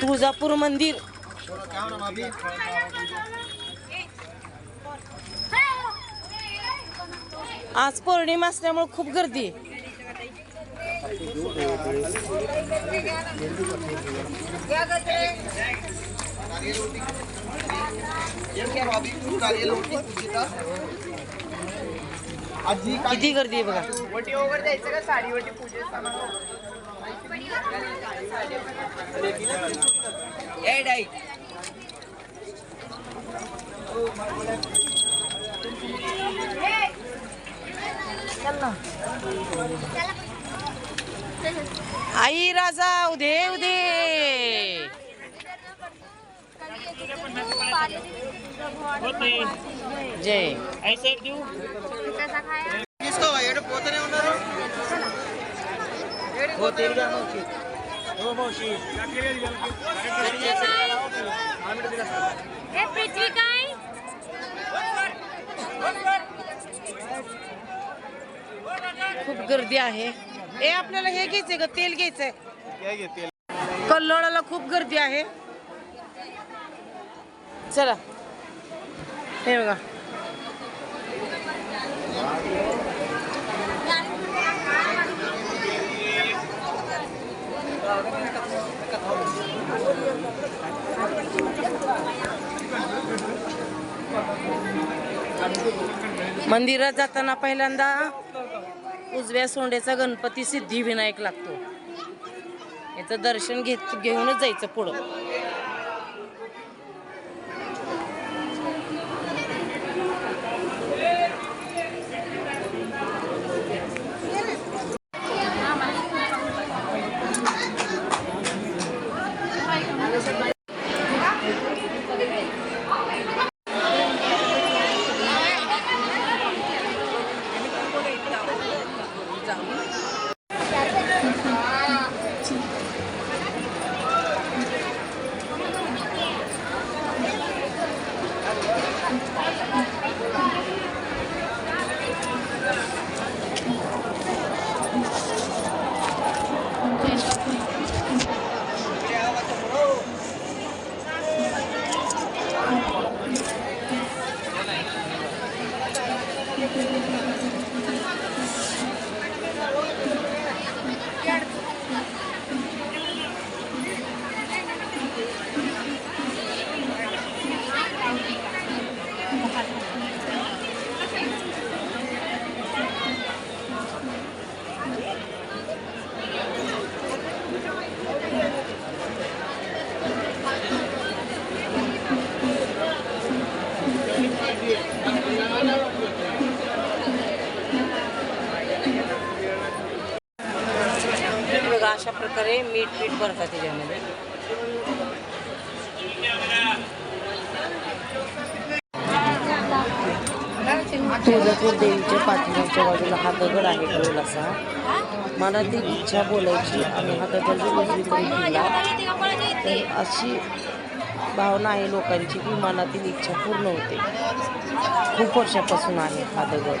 तुळजापूर मंदिर. आज पौर्णिमा असल्यामुळे खूप गर्दी किती गर्दी आहे बघा. वटी वगैरे द्यायचं का? साडी वटी पूजेत đây đây आई राजा उदे उदे जय ऐसे क्यों हो तेरी मावशी. हो मावशी. खूप गर्दी आहे. ए आपल्याला हे घ्यायचंय का तेल घ्यायचंय. कल्लोळाला खूप गर्दी आहे. चला. हे बघा. मंदिरात जाताना पहिल्यांदा उजव्या सोंडेचा गणपती सिद्धिविनायक लागतो. याचं दर्शन घेत घेऊनच जायचं पुढं. बघा अशा प्रकारे मीठ पीठ भरतात त्याच्यामध्ये तुळजापूर देवीच्या पाठीमागच्या बाजूला हा दगड आहे गोल असा. मनातील इच्छा बोलायची आणि हा दगड जर तर अशी भावना आहे लोकांची की मनातील इच्छा पूर्ण होते. खूप वर्षापासून आहे हा दगड.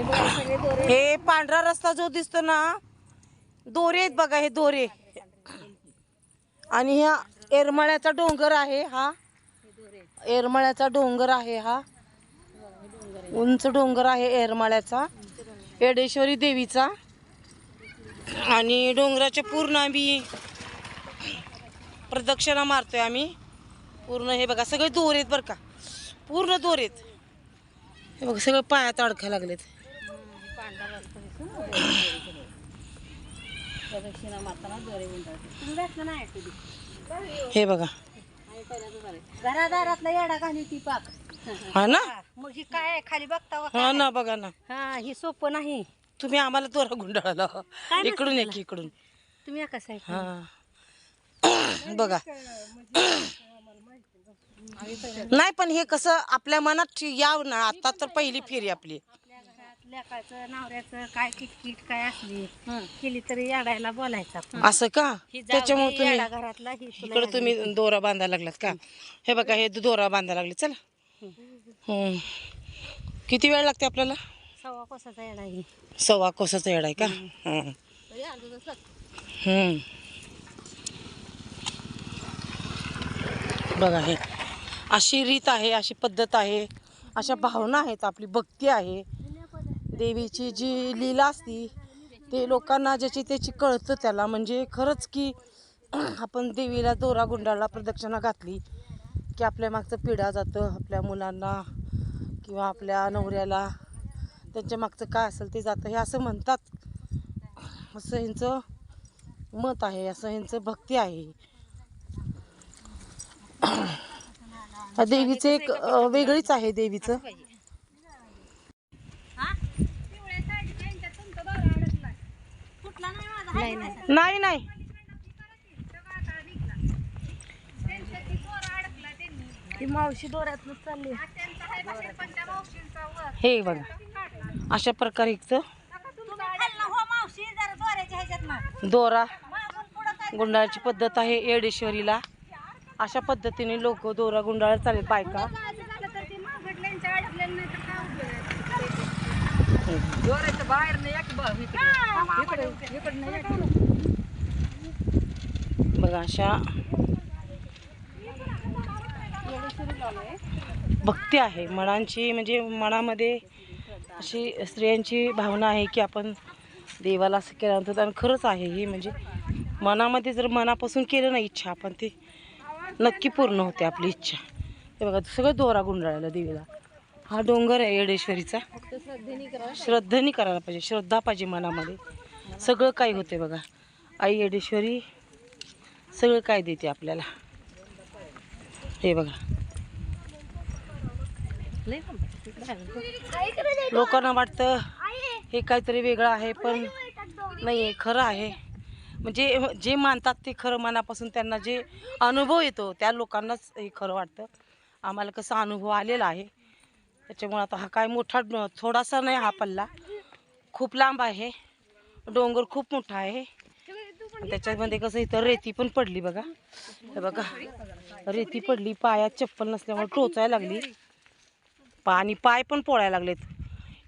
हे पांढरा रस्ता जो दिसतो ना दोरे आहेत बघा हे दोरे. आणि ह्या एरमळ्याचा डोंगर आहे हा. एरमळ्याचा डोंगर आहे हा. उंच डोंगर आहे एरमाळ्याचा येडेश्वरी देवीचा. आणि डोंगराच्या पूर्ण आम्ही प्रदक्षिणा मारतोय आम्ही. पूर्ण हे बघा सगळे दोर आहेत बरं का. पूर्ण दोर आहेत. हे बघा सगळं पायात अडकायला लागलेत. हे बघा. घरादारातला येडा घाली ती पाक. हा ना? मग ही काय आहे? खाली बघता वा हा? ना बघा ना. हा ही सोपं नाही. तुम्ही आम्हाला दोरा गुंडाळला. इकडून एक इकडून. तुम्ही एका साईड हा. बघा. नाही पण हे कसं आपल्या मनात याव ना आता तर पहिली फेरी आपली. लेकाचं नवऱ्याचं काय किटकिट काय असली केली तरी येडायला बोलायचा. असं का? ही त्याच्यामुळे तुम्ही येडा घरातला ही तुला इकडे तुम्ही दोरा बांधायला लागलात का? हे बघा हे दोरा बांधायला लागले. चला. हम्म. किती वेळ लागते आपल्याला? सव्वा कोसाचा येडा ही सव्वा कोसाचा येड आहे का? हम्म. हम्म. बघा हे. अशी रीत आहे अशी पद्धत आहे. अशा भावना आहेत आपली भक्ती आहे. देवीची जी लीला असती ते लोकांना ज्याची त्याची कळतं त्याला. म्हणजे खरंच की आपण देवीला दोरा गुंडाळला प्रदक्षिणा घातली की आपल्या मागचं पिढा जातं आपल्या मुलांना किंवा आपल्या नवऱ्याला. त्यांच्या मागचं काय असेल ते जातं. हे असं म्हणतात. असं ह्यांचं मत आहे असं ह्यांचं भक्ती आहे. देवीचं एक वेगळीच आहे देवीचं. नाही नाही. ती मावशी दोऱ्यातनं चालली. हे बघा. अशा प्रकारे दोरा गुंडाळाची पद्धत आहे येडेश्वरीला. अशा पद्धतीने लोक दोरा गुंडाळत चालेल बायका. बघा अशा भक्ती आहे. मनांची म्हणजे मनामध्ये अशी स्त्रियांची भावना आहे की आपण देवाला असं केल्यानंतर आणि खरंच आहे ही. म्हणजे मनामध्ये जर मनापासून केलं ना इच्छा आपण ती नक्की पूर्ण होते आपली इच्छा. ते बघा सगळं दोरा गुंडाळायला देवीला. हा डोंगर आहे येडेश्वरीचा. श्रद्धेने करायला पाहिजे श्रद्धा पाहिजे मनामध्ये. सगळं काही होते बघा. आई येडेश्वरी सगळं काय देते आपल्याला? हे बघा. लोकांना वाटतं हे काहीतरी वेगळं आहे पण नाही आहे खरं आहे. म्हणजे जे मानतात ते खरं मनापासून त्यांना जे अनुभव येतो त्या लोकांनाच हे खरं वाटतं. आम्हाला कसा अनुभव आलेला आहे. त्याच्यामुळे आता हा काय मोठा थोडासा नाही हा पल्ला. खूप लांब आहे. डोंगर खूप मोठा आहे. त्याच्यामध्ये कसं इथं रेती पण पडली बघा. हे बघा. रेती पडली पायात चप्पल नसल्यामुळे टोचायला लागली. पा- आणि पाय पण पोळायला लागलेत.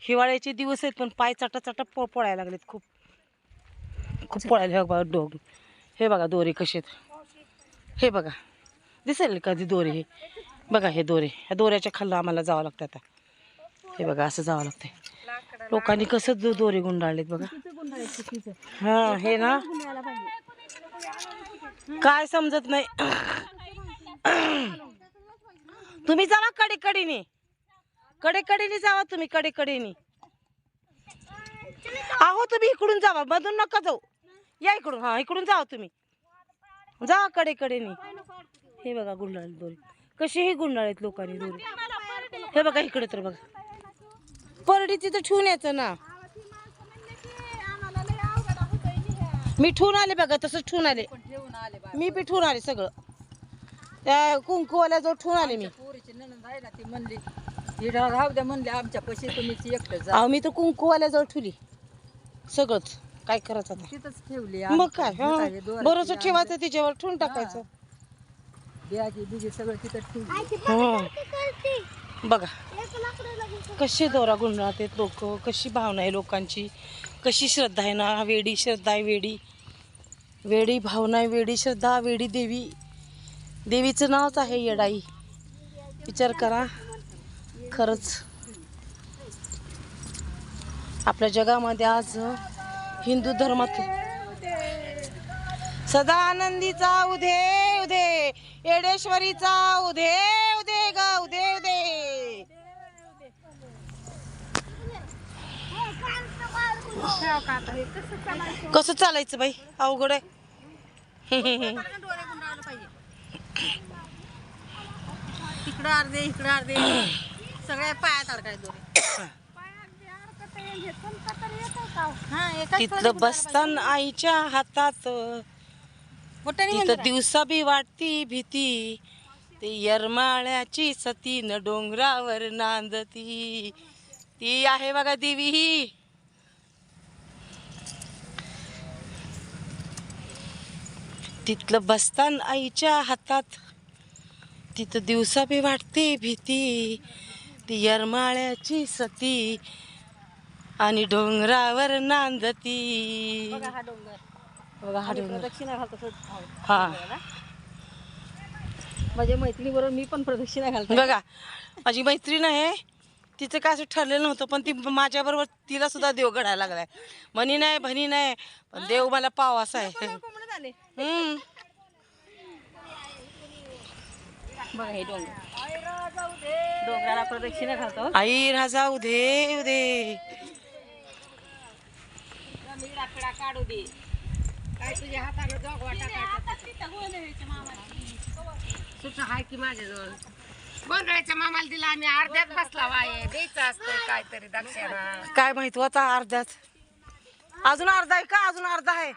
हिवाळ्याचे दिवस आहेत पण पाय चाटा चटा पो पोळायला लागलेत खूप. खूप पोळायला हे बघा डोग. हे बघा दोरे कसे आहेत. हे बघा. दिसेल का दोरे हे? बघा हे दोरे. ह्या दोऱ्याच्या खाल्लं आम्हाला जावं लागतं आता. हे बघा असं जावं लागतं लोकांनी कसं दो- दोरे गुंडाळलेत बघा. हा हे ना? काय समजत नाही. तुम्ही जावा कडे कडीने कडे कडेने जावा तुम्ही कडे कडेने आहो तुम्ही इकडून जावा. मधून नका जाऊ. या इकडून. हा इकडून जावा तुम्ही. जा कडे कडेने हे बघा गुंडाळी दोरी. कशीही गुंडाळीत लोकांनी दोरी. हे बघा इकडे तर बघा. परडी तिथं ठेवून यायचं ना. मी ठेवून आले बघा तसं ठेवून आले. मी बी ठेवून आले सगळं. त्या कुंकुवाल्याजवळ ठेवून आले मी. पोरीची नणंद आहे ना ती म्हणली हिडा राहू द्या म्हणले आमच्या पैसे तुम्ही एकटं जा. अहो मी तर कुंकुवाल्याजवळ ठेवली. सगळंच. काय करायचं आता? तिथंच ठेवली मग काय बरोबर ठेवायचं तिच्यावर ठेवून टाकायचं. बिजी सगळं तिथं ठेवली. हं. बघा. कशी दोरा गुंडाळत आहेत लोक कशी भावना आहे लोकांची कशी श्रद्धा आहे ना वेडी श्रद्धा आहे वेडी. वेडी भावना आहे वेडी श्रद्धा वेडी देवी. देवीचं नावच आहे येडाई. विचार करा. खरंच. आपल्या जगामध्ये आज हिंदू धर्मात सदा आनंदीचा उदे उदे येडेश्वरीचा उदे उदे ग उदे उदे ठेव का आता हे कसं चालायचं बाई? अवघड आहे. इकडं अर्धे इकडं अर्धे. सगळ्या पायात अडकाय दोरे तिथलं बसतान आईच्या हातात. तिथं दिवसा बी वाटती भीती. ते यरमाळ्याची सतीन डोंगरावर नांदती. ती आहे बघा देवी ही. तिथलं बसतान आईच्या हातात. तिथं दिवसा बी वाटते भीती. ती यरमाळ्याची सती आणि डोंगरावर नांदती. बघा हा डोंगर. हा प्रदक्षिणा घालतो हा. माझ्या मैत्रिणी बरोबर मी पण प्रदक्षिणा घालतो बघा माझी मैत्रीण आहे. तिचं काय असं ठरलेलं नव्हतं पण ती माझ्याबरोबर तिला सुद्धा देव घडायला लागलाय. म्हणी नाही भणी नाही पण देव मला पाव असा आहे. हम्म. बघा हे डोंगर. डोंगराला प्रदक्षिणा घालतो. आई राजा उदे उदे. लाकडा काढू दे. काय तुझ्या हाताला की माझ्याजवळ? गोंधळाच्या मामाला दिला आम्ही अर्ध्यात बसला वाय द्यायचं असतं काहीतरी दक्षिणा. काय माहीत होता अर्ध्यात? अजून अर्धा आहे का? अजून अर्धा आहे.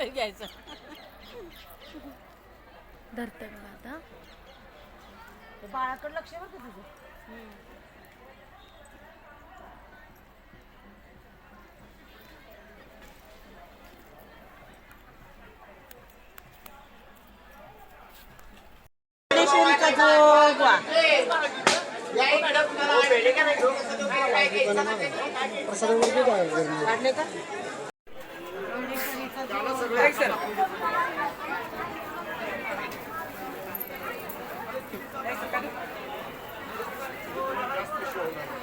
मोबाईल घ्यायचा. धरते बघा आता. बाळाकडे लक्ष का तुझं? गणेशोरीचा जोगवा Thank you.